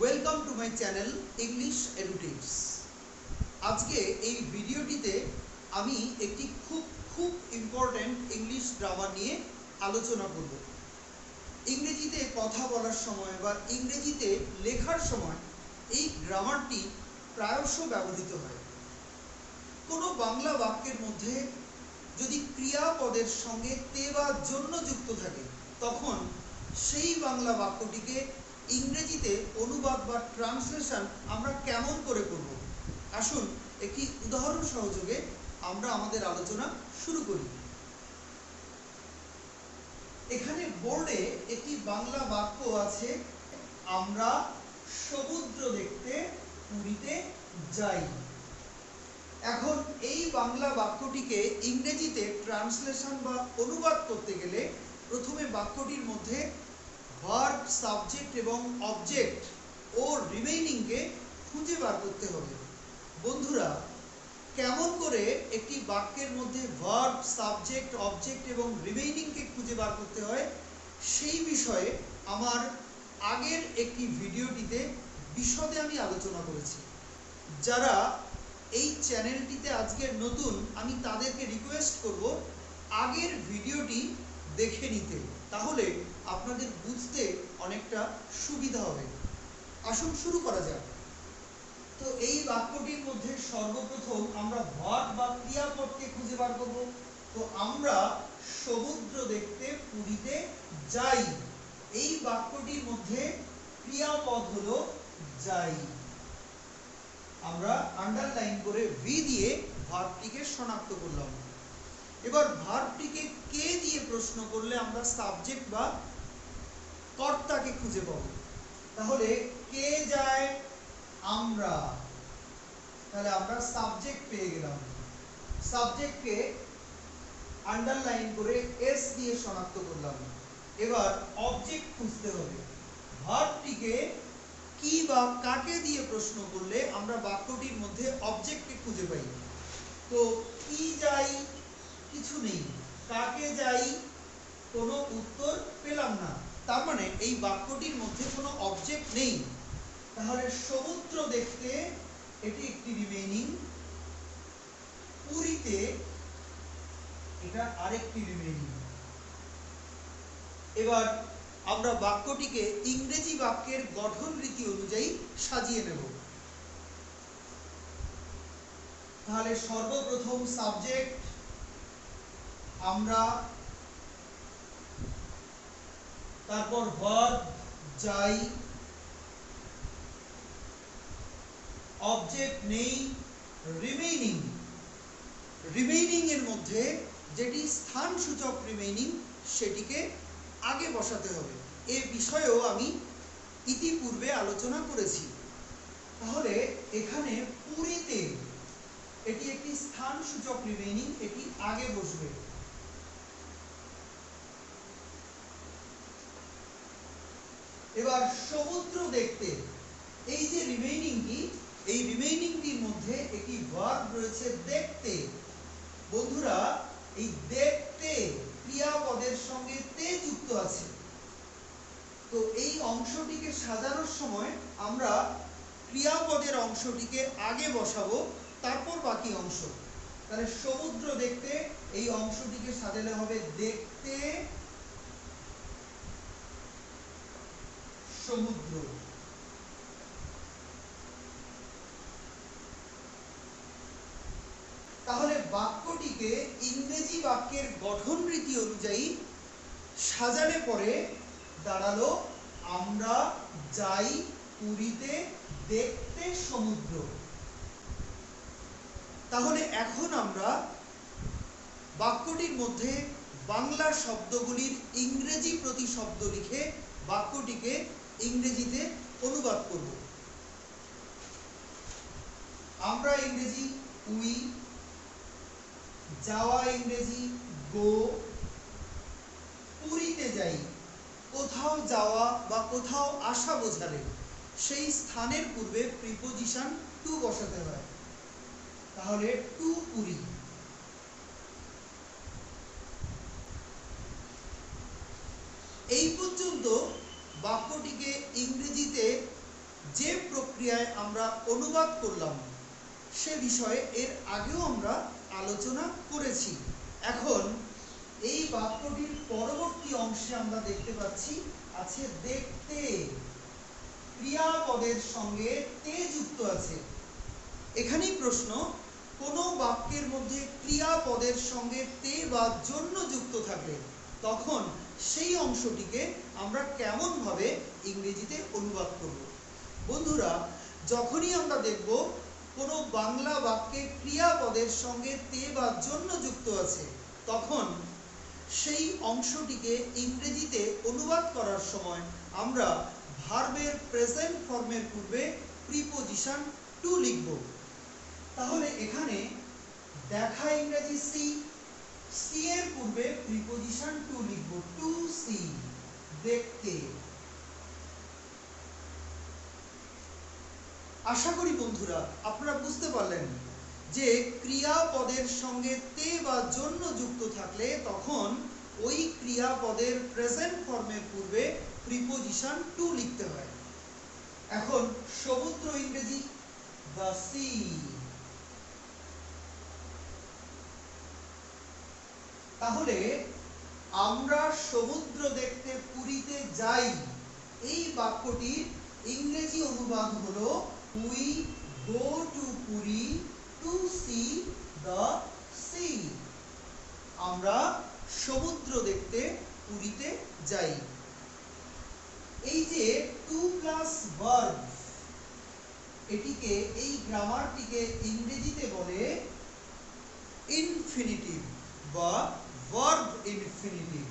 Welcome to my channel English এডুটিভস আজকে এই ভিডিওটিতে আমি একটি খুব খুব ইম্পর্ট্যান্ট ইংলিশ গ্রামার নিয়ে আলোচনা করব। ইংরেজিতে কথা বলার সময় বা ইংরেজিতে লেখার সময় এই গ্রামারটি প্রায়শ ব্যবহৃত হয়। কোনো বাংলা বাক্যের মধ্যে যদি ক্রিয়াপদের সঙ্গে তে বা জন্য যুক্ত থাকে, তখন সেই বাংলা বাক্যটিকে ইংরেজিতে অনুবাদ বা ট্রান্সলেশন আমরা কেমন করে করব? আসুন একটি উদাহরণ সহযোগে আমরা আমাদের আলোচনা শুরু করি। এখানে বোর্ডে একটি বাংলা বাক্য আছে, আমরা সমুদ্র দেখতে পুরীতে যাই। এখন এই বাংলা বাক্যটিকে ইংরেজিতে ট্রান্সলেশন বা অনুবাদ করতে গেলে প্রথমে বাক্যটির মধ্যে ভার্ব সাবজেক্ট এবং অবজেক্ট ও রিমেইনিংকে খুঁজে বার করতে হবে। বন্ধুরা, কেমন করে একটি বাক্যের মধ্যে ভার্ব সাবজেক্ট অবজেক্ট এবং রিমেইনিংকে খুঁজে বার করতে হয়, সেই বিষয়ে আমার আগের একটি ভিডিওটিতে বিশদে আমি আলোচনা করেছি। যারা এই চ্যানেলটিতে আজকের নতুন, আমি তাদেরকে রিকোয়েস্ট করব আগের ভিডিওটি দেখে নিতে। তাহলে আপনাদের বুঝতে অনেকটা সুবিধা হবে। আসুন শুরু করা যাক। তো এই বাক্যটির মধ্যে সর্বপ্রথম আমরা ভার্ব বা ক্রিয়াপদকে খুঁজে বার করব। তো আমরা সমুদ্র দেখতে, পুরীতে যাই। এই বাক্যটির মধ্যে ক্রিয়াপদ হলো যাই। আমরা আন্ডারলাইন করে ভি দিয়ে ভার্বটিকে শনাক্ত করলাম। এবার ভার্বটিকে কে দিয়ে প্রশ্ন করলে আমরা সাবজেক্ট বা কর্তাকে খুঁজে পাব? তাহলে কে যায়? আমরা। তাহলে আমরা সাবজেক্ট পেয়ে গেলাম। সাবজেক্টকে আন্ডারলাইন করে এস দিয়ে শনাক্ত করলাম। এবার অবজেক্ট খুঁজতে হবে। ভার্বটিকে কি বা কাকে দিয়ে প্রশ্ন করলে আমরা বাক্যটির মধ্যে অবজেক্টকে খুঁজে পাই? তো কি যাই কিছু নেই। কাকে যাই কোনো উত্তর পেলাম না। তার মানে এই বাক্যটির মধ্যে কোনো অবজেক্ট নেই। তাহলে সমুদ্র দেখতে এটি একটি রিমেইনিং পুরীতে এটা আরেকটি রিমেইনিং এবার আমরা বাক্যটিকে ইংরেজি বাক্যের গঠন রীতি অনুযায়ী সাজিয়ে নেব। তাহলে সর্বপ্রথম সাবজেক্ট আমরা তারপর ভার্ব যাই অবজেক্ট নেই রিমেইনিং রিমেইনিং এর মধ্যে যেটি স্থান সূচক রিমেইনিং সেটিকে আগে বসাতে হবে। এ বিষয়েও আমি ইতিপূর্বে আলোচনা করেছি। তাহলে এখানে পুরীতে এটি একটি স্থান সূচক রিমেইনিং এটি আগে বসবে। এবার সমুদ্র দেখতে। এই যে রিমেইনিংটি এই রিমেইনিংটির মধ্যে একটি ভার্ব রয়েছে দেখতে। বন্ধুরা, এই দেখতে ক্রিয়াপদের সঙ্গে তে যুক্ত আছে। তো এই অংশটিকে সাজানোর সময় আমরা ক্রিয়াপদের অংশটিকে আগে বসাবো, তারপর বাকি অংশ। তাহলে সমুদ্র দেখতে, এই অংশটিকে সাজালে হবে দেখতে সমুদ্র তাহলে বাক্যটিকে ইংরেজি বাক্যের গঠন রীতি অনুযায়ী সাজালে পরে দাঁড়াল, আমরা যাই পুরীতে দেখতে সমুদ্র। তাহলে এখন আমরা বাক্যটির মধ্যে বাংলা শব্দগুলির ইংরেজি প্রতিশব্দ লিখে বাক্যটিকে ইংরেজিতে অনুবাদ করব। আমরা ইংরেজি উই, যাওয়া ইংরেজি গো, পুরীতে যাই, কোথাও যাওয়া বা কোথাও আসা বোঝালে সেই স্থানের পূর্বে প্রিপোজিশন টু বসাতে হয়। তাহলে টু পুরী। এই পর্যন্ত বাক্যটিকে ইংরেজিতে যে প্রক্রিয়ায় আমরা অনুবাদ করলাম, সে বিষয়ে এর আগেও আমরা আলোচনা করেছি। এখন এই বাক্যটির পরবর্তী অংশে আমরা দেখতে পাচ্ছি, আছে দেখতে। ক্রিয়াপদের সঙ্গে তে যুক্ত আছে। এখানেই প্রশ্ন, কোনো বাক্যের মধ্যে ক্রিয়াপদের সঙ্গে তে বা জন্য যুক্ত থাকলে তখন সেই অংশটিকে আমরা কেমনভাবে ইংরেজিতে অনুবাদ করব? বন্ধুরা, যখনই আমরা দেখব কোনো বাংলা বাক্যে ক্রিয়াপদের সঙ্গে তে বা জন্য যুক্ত আছে, তখন সেই অংশটিকে ইংরেজিতে অনুবাদ করার সময় আমরা ভার্বের প্রেজেন্ট ফর্মের পূর্বে প্রিপোজিশন টু লিখব। তাহলে এখানে দেখা ইংরেজি সি সি এর পূর্বে প্রিপোজিশন টু লিখব টু সি, দেখতে। আশা করি বন্ধুরা, আপনারা বুঝতে পারলেন যে ক্রিয়াপদের সঙ্গে তে বা জন্য যুক্ত থাকলে তখন ওই ক্রিয়াপদের প্রেজেন্ট ফর্মের পূর্বে প্রিপোজিশন টু লিখতে হয়। এখন সমুদ্র ইংরেজি দ্য সি তাহলে আমরা সমুদ্র দেখতে পুরীতে যাই। এই বাক্যটির ইংরেজি অনুবাদ হলো we go to Puri to see the sea আমরা সমুদ্র দেখতে পুরীতে যাই। এই যে টু প্লাস ভার্ব এটিকে, এই গ্রামারটিকে ইংরেজিতে বলে ইনফিনিটিভ বা ভার্ব ইনফিনিটিভ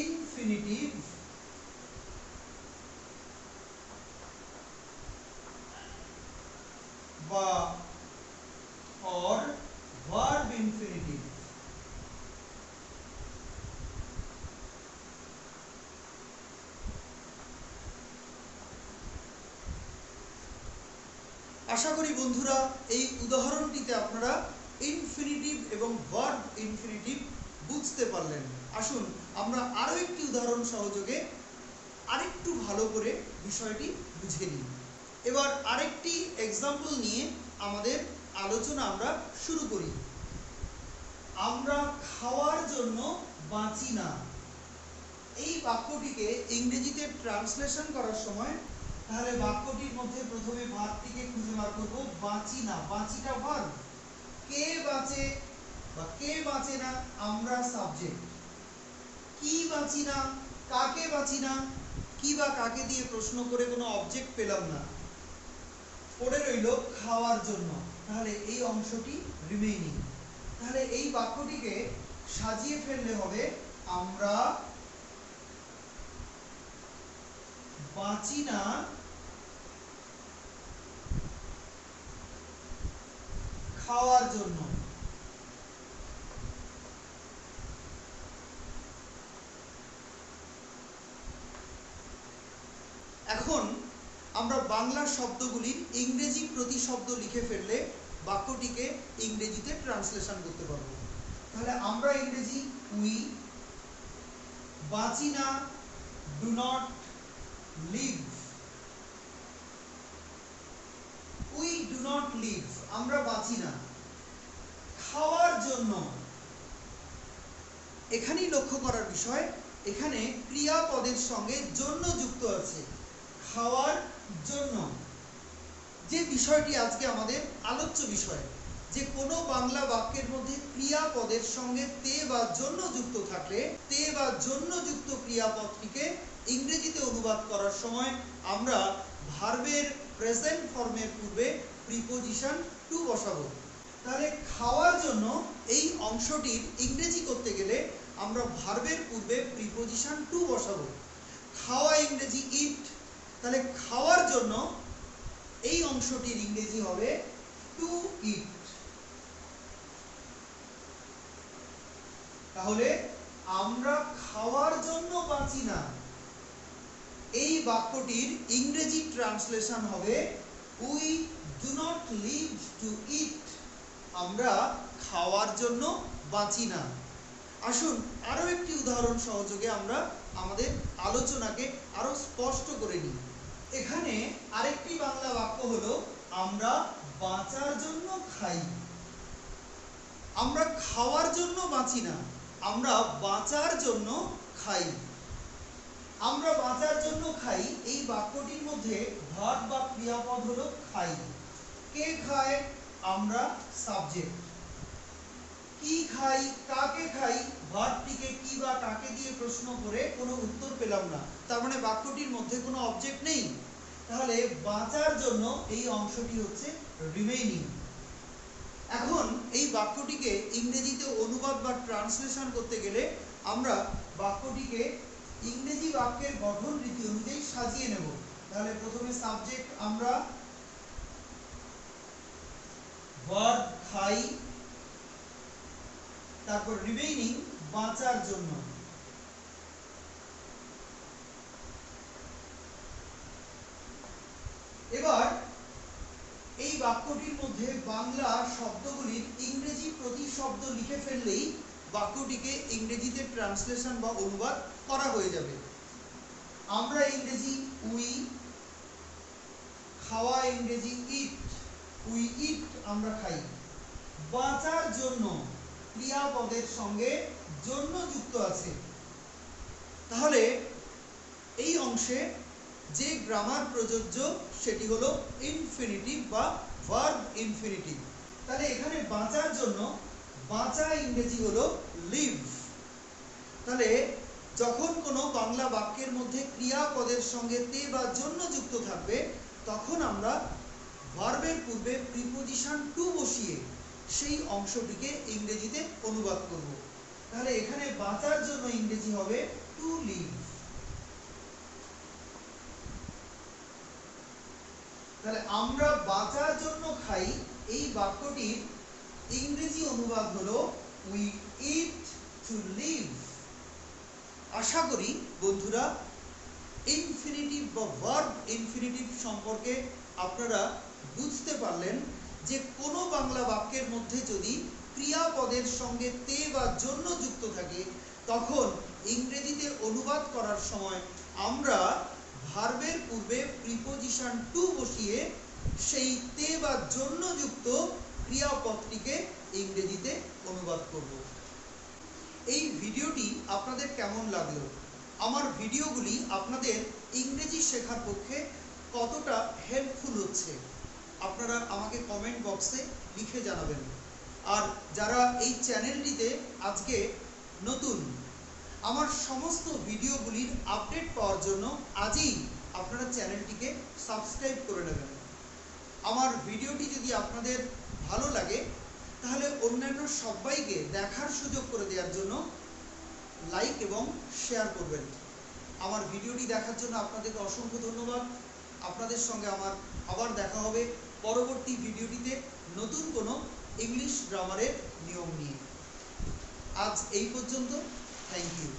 ইনফিনিটিভ বা or verb infinitive আশা করি বন্ধুরা এই উদাহরণটিতে আপনারা ইনফিনিটিভ এবং ভার্ব ইনফিনিটিভ বুঝতে পারলেন। আসুন, আমরা আরও একটি উদাহরণ সহযোগে আরেকটু ভালো করে বিষয়টি বুঝে নিই। এবার আরেকটি এক্সাম্পল নিয়ে আমাদের আলোচনা আমরা শুরু করি। আমরা খাওয়ার জন্য বাঁচি না। এই বাক্যটিকে ইংরেজিতে ট্রান্সলেশন করার সময় তাহলে বাক্যটির মধ্যে প্রথমে ভার্বটিকে খুঁজে বার করব, বাঁচি না। বাঁচিটা ভার্ব কে বাঁচে বা কে বাঁচে না আমরা সাবজেক্ট কি বাঁচি না, কাকে বাঁচি না, কি বা কাকে দিয়ে প্রশ্ন করে কোনো অবজেক্ট পেলাম না। পড়ে রইল খাওয়ার জন্য। তাহলে এই অংশটি রিমেইনিং তাহলে এই বাক্যটিকে সাজিয়ে ফেললে হবে, আমরা বাঁচি না খাওয়ার জন্য। এখন আমরা বাংলা শব্দগুলির ইংরেজি প্রতিশব্দ লিখে ফেললে বাক্যটিকে ইংরেজিতে ট্রান্সলেশন করতে পারব। তাহলে আমরা ইংরেজি উই, বাঁচি না, do not live we do not live আমরা বাঁচি না খাওয়ার জন্য এখানেই লক্ষ্য করার বিষয়, এখানে ক্রিয়াপদের সঙ্গে জন্য যুক্ত আছে, খাওয়ার জন্য। যে বিষয়টি আজকে আমাদের আলোচ্য বিষয়, যে কোনো বাংলা বাক্যের মধ্যে ক্রিয়াপদের সঙ্গে তে বা জন্য যুক্ত থাকলে, তে বা জন্য যুক্ত ক্রিয়াপদটিকে ইংরেজিতে অনুবাদ করার সময় আমরা ভার্বের প্রেজেন্ট ফর্মের পূর্বে প্রিপোজিশন টু বসাবো। তাহলে খাওয়ার জন্য এই অংশটির ইংরেজি করতে গেলে আমরা ভার্বের পূর্বে প্রিপোজিশন টু বসাবো। খাওয়া ইংরেজি ইট তাহলে খাওয়ার জন্য এই অংশটির ইংরেজি হবে টু ইট তাহলে আমরা খাওয়ার জন্য বাঁচি না। এই বাক্যটির ইংরেজি ট্রান্সলেশন হবে we do not live to eat আমরা খাওয়ার জন্য বাঁচি না। আসুন আরও একটি উদাহরণ সহযোগে আমরা আমাদের আলোচনাকে আরও স্পষ্ট করে নিই। এখানে আরেকটি বাংলা বাক্য হলো, আমরা বাঁচার জন্য খাই। আমরা খাওয়ার জন্য বাঁচি না, আমরা বাঁচার জন্য খাই। আমরা বাঁচার জন্য খাই, এই বাক্যটির মধ্যে ভার্ব বা ক্রিয়াপদ হলো খাই। কে খায়? আমরা সাবজেক্ট কি খাই, কাকে খাই ভার্বটিকে কি বা কাকে দিয়ে প্রশ্ন করে কোনো উত্তর পেলাম না। তার মানে বাক্যটির মধ্যে কোনো অবজেক্ট নেই। তাহলে বাঁচার জন্য এই অংশটি হচ্ছে রিমেইনিং এখন এই বাক্যটিকে ইংরেজিতে অনুবাদ বা ট্রান্সলেশন করতে গেলে আমরা বাক্যটিকে ইংরেজি বাক্যের গঠন রীতি অনুযায়ী সাজিয়ে নেব। তাহলে প্রথমে সাবজেক্ট আমরা ভার্ব খাই, তারপর রিমেইনিং বাঁচার জন্য। এবার এই বাক্যটির মধ্যে বাংলা শব্দগুলির ইংরেজি প্রতিশব্দ লিখে ফেললেই বাক্যটিকে ইংরেজিতে ট্রান্সলেশন বা অনুবাদ করা হয়ে যাবে। আমরা ইংরেজি উই, খাওয়া ইংরেজি ইট উই ইট আমরা খাই। বাঁচার জন্য ক্রিয়াপদের সঙ্গে জন্য যুক্ত আছে। তাহলে এই অংশে যে গ্রামার প্রযোজ্য, সেটি হলো ইনফিনিটিভ বা ভার্ব ইনফিনিটিভ তাহলে এখানে বাঁচার জন্য, বাঁচা ইংরেজি হলো লিভ তাহলে যখন কোনো বাংলা বাক্যের মধ্যে ক্রিয়াপদের সঙ্গে তে বা জন্য যুক্ত থাকবে, তখন আমরা ভার্বের পূর্বে প্রিপোজিশন টু বসিয়ে সেই অংশটিকে ইংরেজিতে অনুবাদ করব। তাহলে এখানে বাঁচার জন্য ইংরেজি হবে টু লিভ তাহলে আমরা বাঁচার জন্য খাই, এই বাক্যটির ইংরেজি অনুবাদ হলো উই ইট টু লিভ আশা করি বন্ধুরা ইনফিনিটিভ বা ভার্ব ইনফিনিটিভ সম্পর্কে আপনারা বুঝতে পারলেন যে কোনো বাংলা বাক্যের মধ্যে যদি ক্রিয়াপদের সঙ্গে তে বা জন্য যুক্ত থাকে, তখন ইংরেজিতে অনুবাদ করার সময় আমরা ভার্বের পূর্বে প্রিপোজিশন টু বসিয়ে সেই তে বা জন্য যুক্ত ক্রিয়াপদটিকে ইংরেজিতে অনুবাদ করব। এই ভিডিওটি আপনাদের কেমন লাগল? আমার ভিডিওগুলি আপনাদের ইংরেজি শেখার পক্ষে কতটা হেল্পফুল হচ্ছে? আপনারা আমাকে কমেন্ট বক্সে লিখে জানাবেন। আর যারা এই চ্যানেলটিতে আজকে নতুন, আমার সমস্ত ভিডিওগুলির আপডেট পাওয়ার জন্য আজই আপনারা চ্যানেলটিকে সাবস্ক্রাইব করে নেবেন। আমার ভিডিওটি যদি আপনাদের ভালো লাগে, তাহলে অন্যান্য সবাইকে দেখার সুযোগ করে দেওয়ার জন্য লাইক এবং শেয়ার করবেন। আমার ভিডিওটি দেখার জন্য আপনাদেরকে অসংখ্য ধন্যবাদ। আপনাদের সঙ্গে আমার আবার দেখা হবে। পরবর্তী ভিডিওটিতে নতুন কোনো ইংলিশ গ্রামারের নিয়ম নিয়ে। আজ এই পর্যন্ত থ্যাংক ইউ